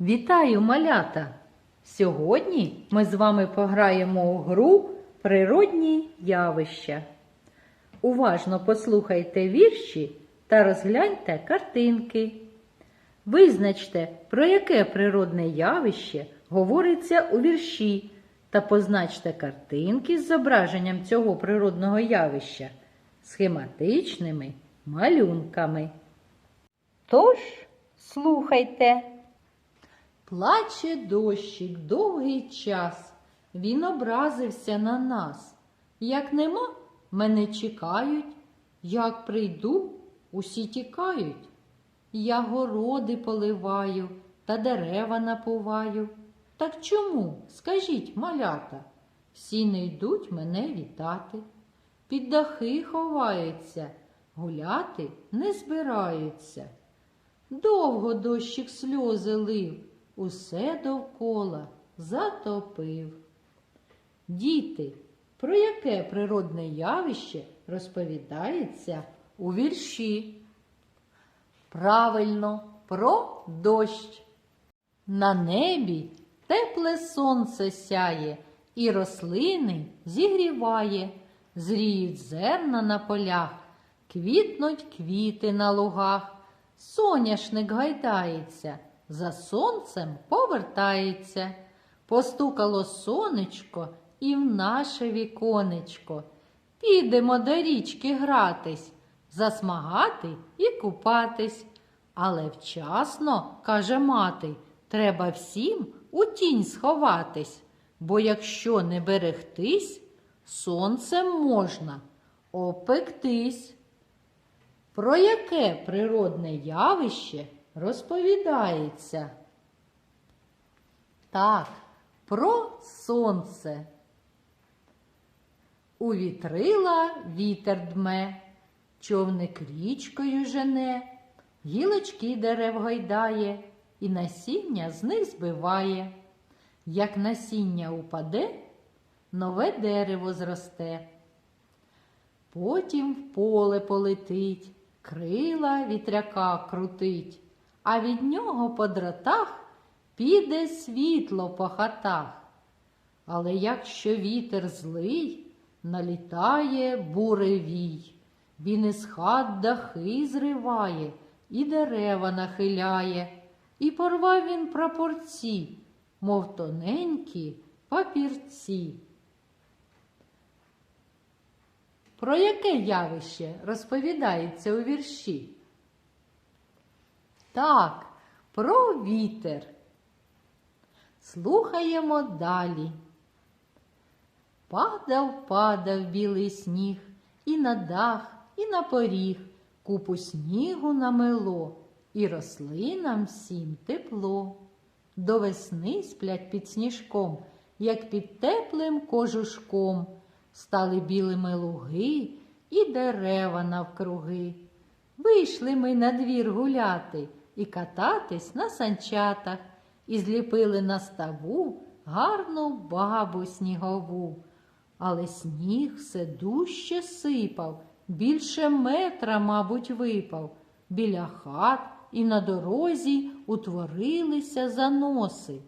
Вітаю, малята! Сьогодні ми з вами пограємо у гру Природні явища. Уважно послухайте вірші та розгляньте картинки. Визначте, про яке природне явище говориться у вірші, та позначте картинки з зображенням цього природного явища схематичними малюнками. Тож, слухайте. Плаче дощик довгий час, він образився на нас. Як нема, мене чекають, як прийду, усі тікають. Я городи поливаю та дерева напуваю. Так чому, скажіть, малята, всі не йдуть мене вітати, під дахи ховаються, гуляти не збираються. Довго дощик сльози лив, усе довкола затопив. Діти, про яке природне явище розповідається у вірші? Правильно, про дощ. На небі тепле сонце сяє і рослини зігріває, зріють зерна на полях, квітнуть квіти на лугах, соняшник гайдається, за сонцем повертається. Постукало сонечко і в наше віконечко. Підемо до річки гратись, засмагати і купатись. Але вчасно, каже мати, треба всім у тінь сховатись, бо якщо не берегтись, сонцем можна опектись. Про яке природне явище розповідається? Так, про сонце. У вітрила вітер дме, човник річкою жене, гілочки дерев гойдає, і насіння з них збиває. Як насіння упаде, нове дерево зросте. Потім в поле полетить, крила вітряка крутить, а від нього по дротах піде світло по хатах. Але якщо вітер злий, налітає буревій, він із хат дахи зриває і дерева нахиляє, і порвав він прапорці, мов тоненькі папірці. Про яке явище розповідається у вірші? Так, про вітер. Слухаємо далі. Падав, падав білий сніг, і на дах, і на поріг, купу снігу намело, і рослинам всім тепло. До весни сплять під сніжком, як під теплим кожушком, стали білими луги і дерева навкруги. Вийшли ми на двір гуляти і кататись на санчатах, і зліпили на ставу гарну бабу снігову. Але сніг все дужче сипав, більше метра, мабуть, випав. Біля хат і на дорозі утворилися заноси.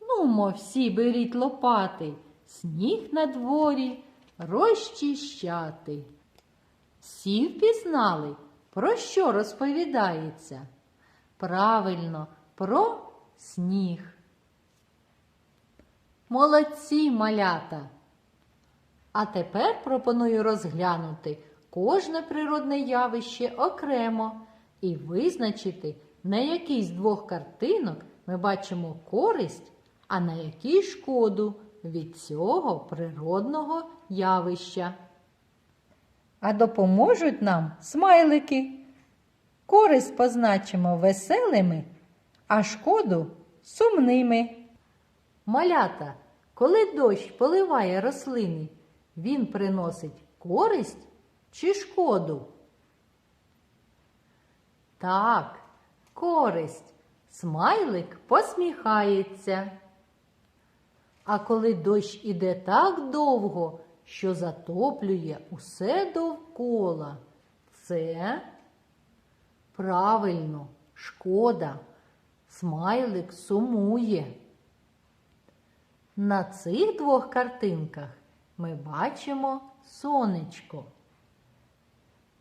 Нумо всі беріть лопати, сніг на дворі розчищати. Всі впізнали, про що розповідається? Правильно, про сніг. Молодці малята! А тепер пропоную розглянути кожне природне явище окремо і визначити, на якій з двох картинок ми бачимо користь, а на якій шкоду від цього природного явища. А допоможуть нам смайлики. Користь позначимо веселими, а шкоду сумними. Малята, коли дощ поливає рослини, він приносить користь чи шкоду? Так, користь. Смайлик посміхається. А коли дощ іде так довго, що затоплює усе довкола, це правильно шкода. смайлик сумує. На цих двох картинках ми бачимо сонечко.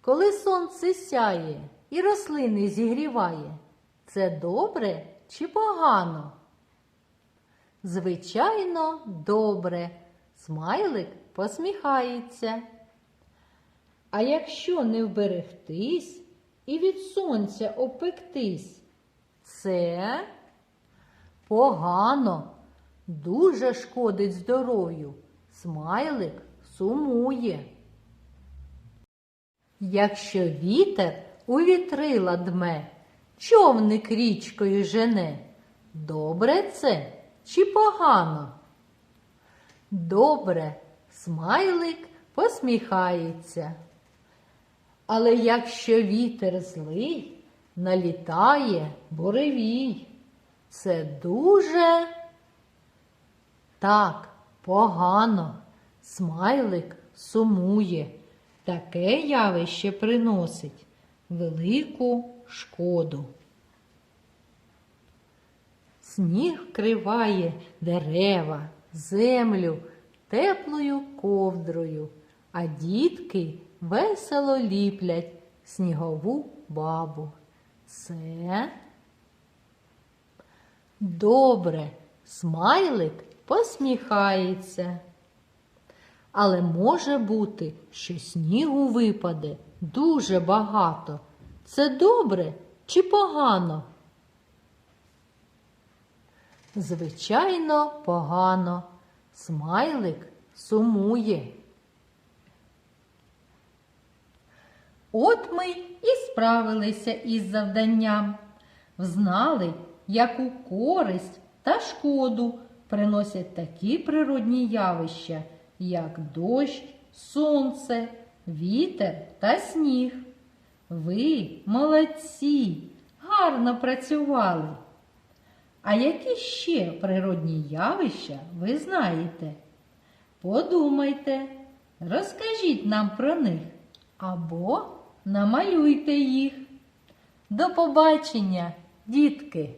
Коли сонце сяє і рослини зігріває, це добре чи погано? Звичайно, добре. Смайлик посміхається. А якщо не вберегтись і від сонця опектись, це погано, дуже шкодить здоров'ю. Смайлик сумує. Якщо вітер у вітрила дме, човник річкою жене, добре це чи погано? Добре, смайлик посміхається. Але якщо вітер злий, налітає буревій, це дуже так погано. Смайлик сумує. Таке явище приносить велику шкоду. Сніг вкриває дерева, землю теплою ковдрою, а дітки весело ліплять снігову бабу. Це добре, смайлик посміхається. Але може бути, що снігу випаде дуже багато. Це добре чи погано? Звичайно, погано. Смайлик сумує. От ми і справилися із завданням. Взнали, яку користь та шкоду приносять такі природні явища, як дощ, сонце, вітер та сніг. Ви молодці, гарно працювали. А які ще природні явища ви знаєте? Подумайте, розкажіть нам про них або намалюйте їх. До побачення, дітки!